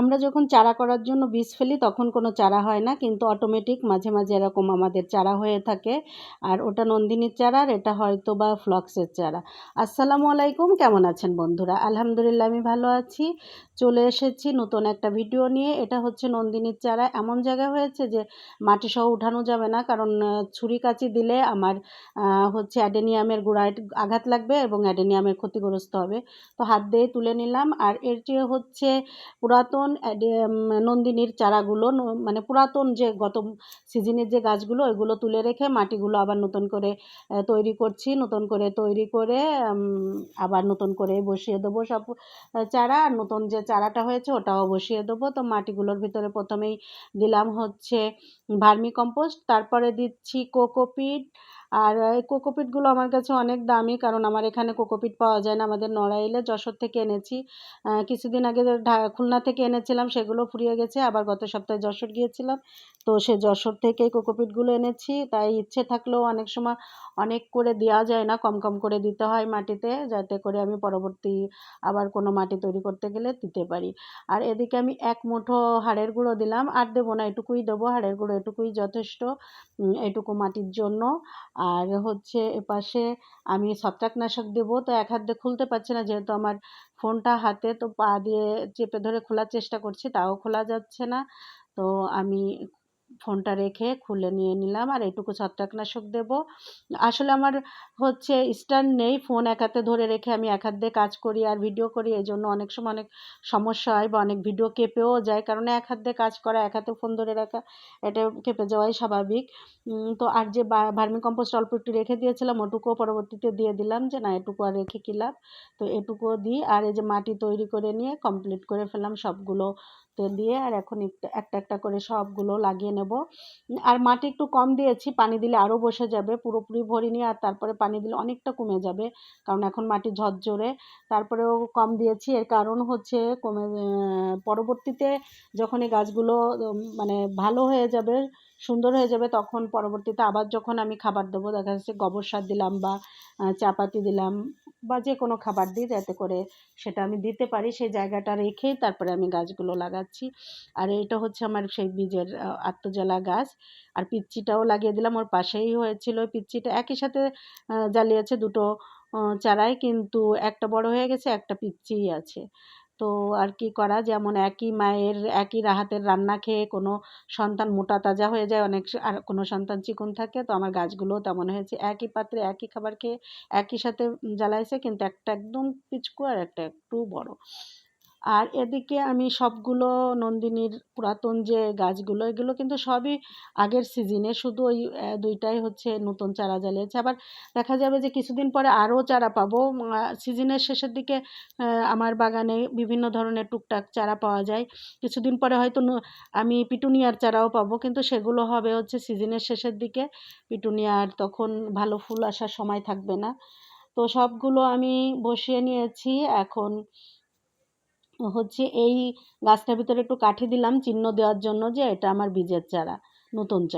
আমরা যখন চারা করার জন্য বীজ ফেলি, তখন কোনো চারা হয় না, কিন্তু অটোমেটিক মাঝে মাঝে এরকম আমাদের চারা হয়ে থাকে। আর ওটা নন্দিনীর চারা আর এটা হয়তো বা ফ্লক্সের চারা। আসসালামু আলাইকুম, কেমন আছেন বন্ধুরা? আলহামদুলিল্লাহ, আমি ভালো আছি। চলে এসেছি নতুন একটা ভিডিও নিয়ে। এটা হচ্ছে নন্দিনীর চারা। এমন জায়গা হয়েছে যে মাটি সহ উঠানো যাবে না, কারণ ছুরি কাচি দিলে আমার হচ্ছে অ্যাডেনিয়ামের গোড়ায় আঘাত লাগবে এবং অ্যাডেনিয়ামের ক্ষতিগ্রস্ত হবে। তো হাত দিয়ে তুলে নিলাম। আর এটি হচ্ছে পুরাতন নন্দিনীর চারাগুলো মানে পুরাতন যে গত সিজনের যে গাছগুলো, ওইগুলো তুলে রেখে মাটিগুলো আবার নতুন করে তৈরি করছি, নতুন করে তৈরি করে আবার নতুন করে বসিয়ে দেবো সব চারা। আর নতুন যে চারাটা হয়েছে ওটাও বসিয়ে দেবো। তো মাটিগুলোর ভিতরে প্রথমেই দিলাম হচ্ছে ভার্মি কম্পোস্ট, তারপরে দিচ্ছি কোকোপিট আর এই কোকোপিটগুলো আমার কাছে অনেক দামি কারণ আমার এখানে কোকোপিট পাওয়া যায় না। আমাদের নড়াইলে যশোর থেকে এনেছি। কিছুদিন আগে খুলনা থেকে এনেছিলাম, সেগুলো ফুরিয়ে গেছে। আবার গত সপ্তাহে যশোর গিয়েছিলাম। তো সে যশোর থেকেই কোকোপিটগুলো এনেছি। তাই ইচ্ছে থাকলেও অনেক সময় অনেক করে দেওয়া যায় না। কম কম করে দিতে হয় মাটিতে, যাতে করে আমি পরবর্তী আবার কোনো মাটি তৈরি করতে গেলে দিতে পারি। আর এদিকে আমি এক মুঠো হাড়ের গুঁড়ো দিলাম। আর দেবো না, এটুকুই দেবো। হাড়ের গুঁড়ো এটুকুই যথেষ্ট। এটুকু মাটির জন্য। আর হচ্ছে এপাশে আমি ছত্রাকনাশক দেবো, তো এক হাত দিয়ে খুলতে পারছি না যেহেতু আমার ফোনটা হাতে তো পা দিয়ে চেপে ধরে খোলার চেষ্টা করছি, তাও খোলা যাচ্ছে না। তো আমি ফোনটা রেখে খুলে নিয়ে নিলাম আর এটুকু ছত্রাকনাশক দেব। আসলে আমার হচ্ছে স্ট্যান্ড নেই, ফোন এক হাতে ধরে রেখে আমি এক হাত দিয়ে কাজ করি আর ভিডিও করি এই জন্য অনেক সময় অনেক সমস্যা হয় বা অনেক ভিডিও কেঁপেও যায়। কারণ এক হাত দিয়ে কাজ করা, এক হাতে ফোন ধরে রাখা, এটা কেঁপে যাওয়াই স্বাভাবিক। তো আর যে ভার্মি কম্পোস্ট অল্প একটু রেখে দিয়েছিলাম, ওটুকুও পরবর্তীতে দিয়ে দিলাম যে না, এটুকু আর রেখে কী লাভ? তো এটুকুও দিই আর এই যে মাটি তৈরি করে নিয়ে কমপ্লিট করে ফেললাম সবগুলো তেল দিয়ে আর এখন একটা একটা করে সবগুলো লাগিয়ে নেব। আর মাটি একটু কম দিয়েছি, পানি দিলে আরও বসে যাবে, পুরোপুরি ভরিনি আর তারপরে পানি দিলে অনেকটা কমে যাবে, কারণ এখন মাটি ঝরঝরে। তারপরেও কম দিয়েছি, এর কারণ হচ্ছে কমে পরবর্তীতে যখন এই গাছগুলো মানে ভালো হয়ে যাবে, সুন্দর হয়ে যাবে, তখন পরবর্তীতে আবার যখন আমি খাবার দেবো, দেখা যাচ্ছে গোবর সার দিলাম বা চাপাতি দিলাম বা যে কোনো খাবার দিই, যাতে করে সেটা আমি দিতে পারি, সেই জায়গাটা রেখেই তারপরে আমি গাছগুলো লাগাচ্ছি। আর এটা হচ্ছে আমার সেই বীজের আত্মজ্বালা গাছ। আর পিচ্চিটাও লাগিয়ে দিলাম, ওর পাশেই হয়েছিল। পিচ্চিটা একই সাথে জ্বালিয়েছে দুটো চারাই কিন্তু একটা বড় হয়ে গেছে, একটা পিচ্চিই আছে। তো আর কি করা, যেমন একই মায়ের, একই রাহাতের রান্না খেয়ে কোনো সন্তান মোটা তাজা হয়ে যায়, অনেক আর কোনো সন্তান চিকন থাকে, তো আমার গাছগুলোও তেমন হয়েছে। একই পাত্রে একই খাবার খেয়ে একই সাথে জ্বালাইছে, কিন্তু একটা একদম পিচকু আর একটা একটু বড়। আর এদিকে আমি সবগুলো নন্দিনীর পুরাতন যে গাছগুলো, এগুলো কিন্তু সবই আগের সিজনে শুধু ওই দুইটাই হচ্ছে নতুন চারা জ্বালিয়েছে। আবার দেখা যাবে যে কিছুদিন পরে আরও চারা পাবো। সিজনের শেষের দিকে আমার বাগানে বিভিন্ন ধরনের টুকটাক চারা পাওয়া যায়। কিছুদিন পরে হয়তো আমি পিটুনিয়ার চারাও পাবো, কিন্তু সেগুলো হবে হচ্ছে সিজনের শেষের দিকে। পিটুনিয়ার তখন ভালো ফুল আসার সময় থাকবে না। তো সবগুলো আমি বসিয়ে নিয়েছি। এখন হচ্ছে এই গাছটার ভিতরে একটু কাঠি দিলাম, চিহ্ন দেওয়ার জন্য যে এটা আমার বীজের চারা, নতুন চারা।